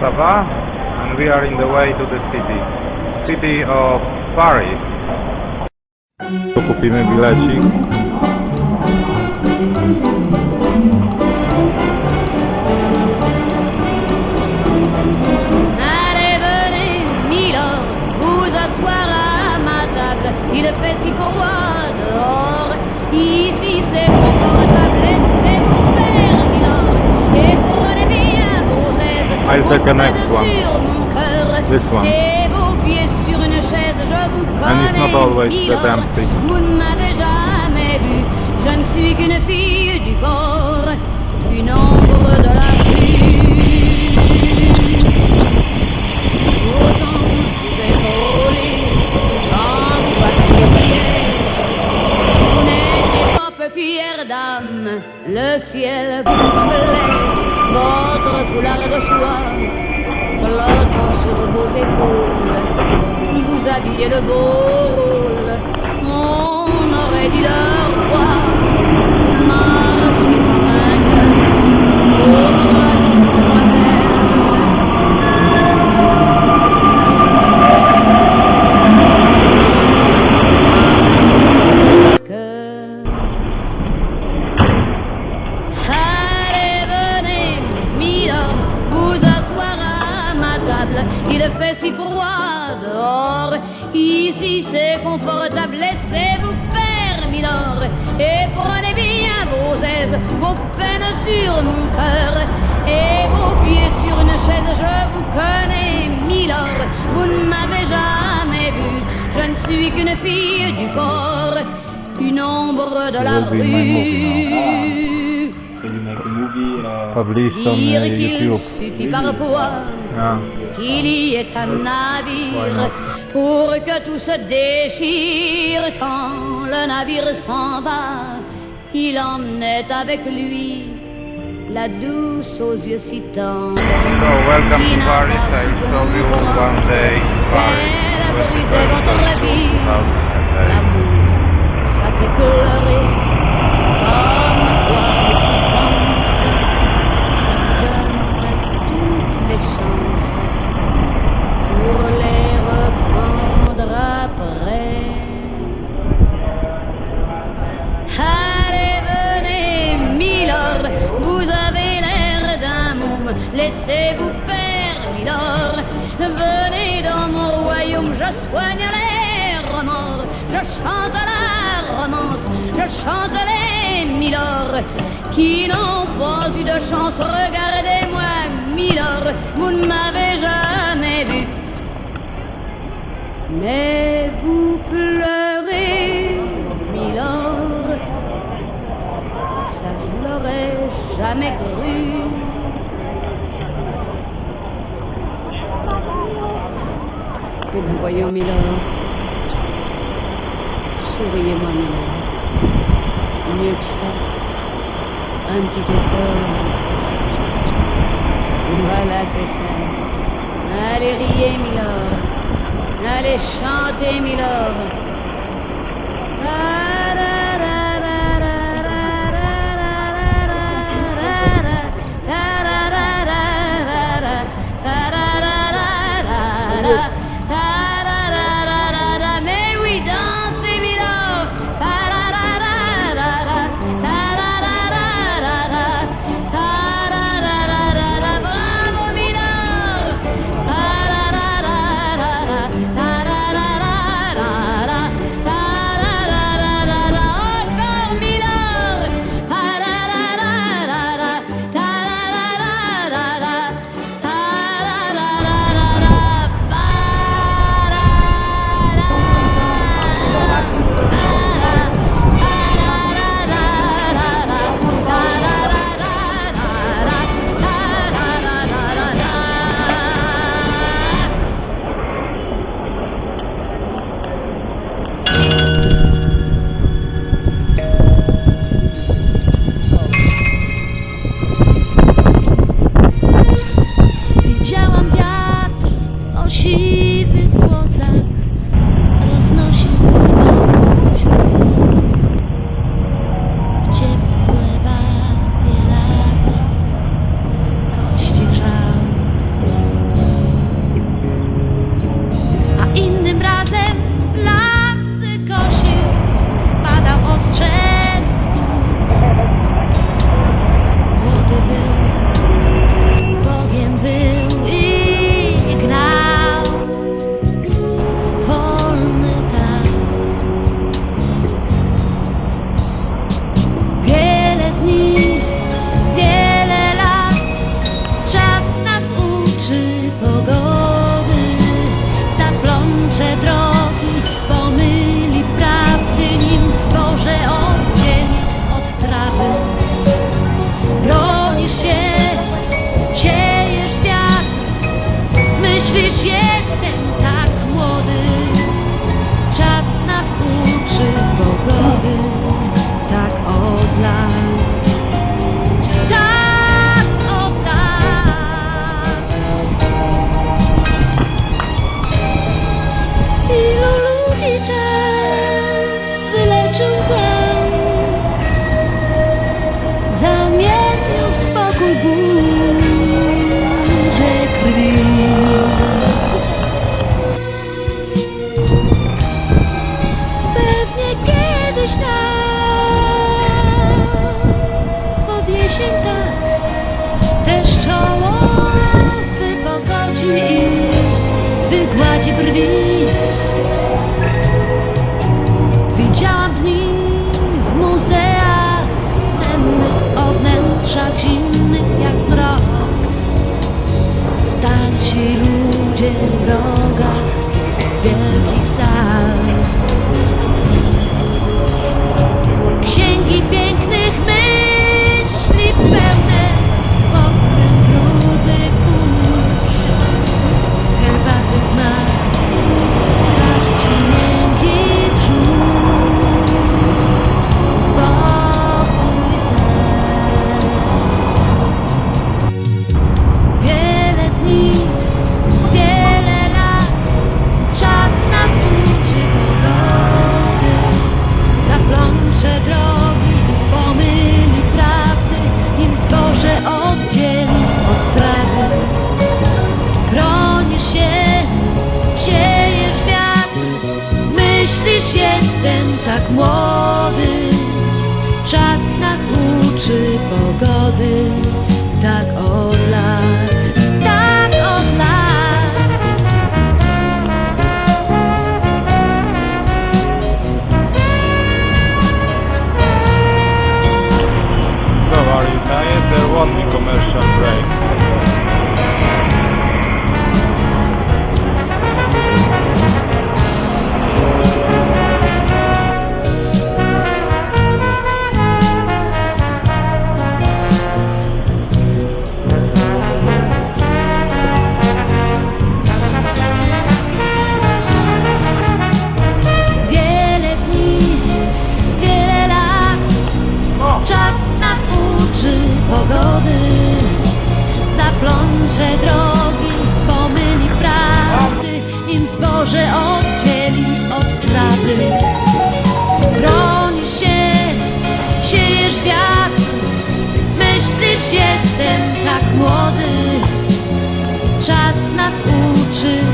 Ça va? And we are in the way to the city. City of Paris. Tu kupimy bilecik. Allez, venez, Milord, vous asseoir à ma table. Il fait si froid dehors. Ici, c'est confortable, I'll take the next one. This one. And it's not always that empty. Vous ne m'avez jamais vu. Je ne suis qu'une fille du. Une ombre de la fière d'âme, le ciel vous plaît, votre foulard de soie, flottant sur vos épaules, vous habillez le beau on aurait dit leur roi, Il fait si froid dehors. Ici, c'est confortable. Laissez-vous faire, Milord. Et prenez bien vos aises, vos peines sur mon cœur. Et vos pieds sur une chaise, je vous connais, Milord. Vous ne m'avez jamais vu. Je ne suis qu'une fille du port, une ombre de la rue. So you make a movie, uh, Publish on Dire uh, qu'il YouTube. suffit parfois Yeah. qu'il y ait un navire pour que tout se déchire quand le navire s'en va. Il emmenait avec lui la douce aux yeux si tendres. So welcome to Paris. I saw you one day in Paris. Elle a 21st brisé votre vie. 2008. L'amour, ça fait pleurer comme Venez dans mon royaume, je soigne les remords, je chante la romance, je chante les Milord qui n'ont pas eu de chance. Regardez-moi, Milord, vous ne m'avez jamais vu. Mais vous pleurez, Milord, ça je l'aurais jamais cru. Mais nous voyons, Milord, souriez-moi, Milord. Mieux que ça, un petit effort. Voilà, c'est ça. Allez, riez, Milord. Allez chanter, Milord. Mais deszczołowy pogodzi i wygładzi brwi. Widziałam dni w muzeach sennych o wnętrzach zimnych jak mrok. Starsi ludzie wroga wielkich sam. 是